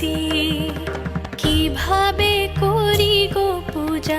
ভক্তি কীভাবে করি গো পূজা?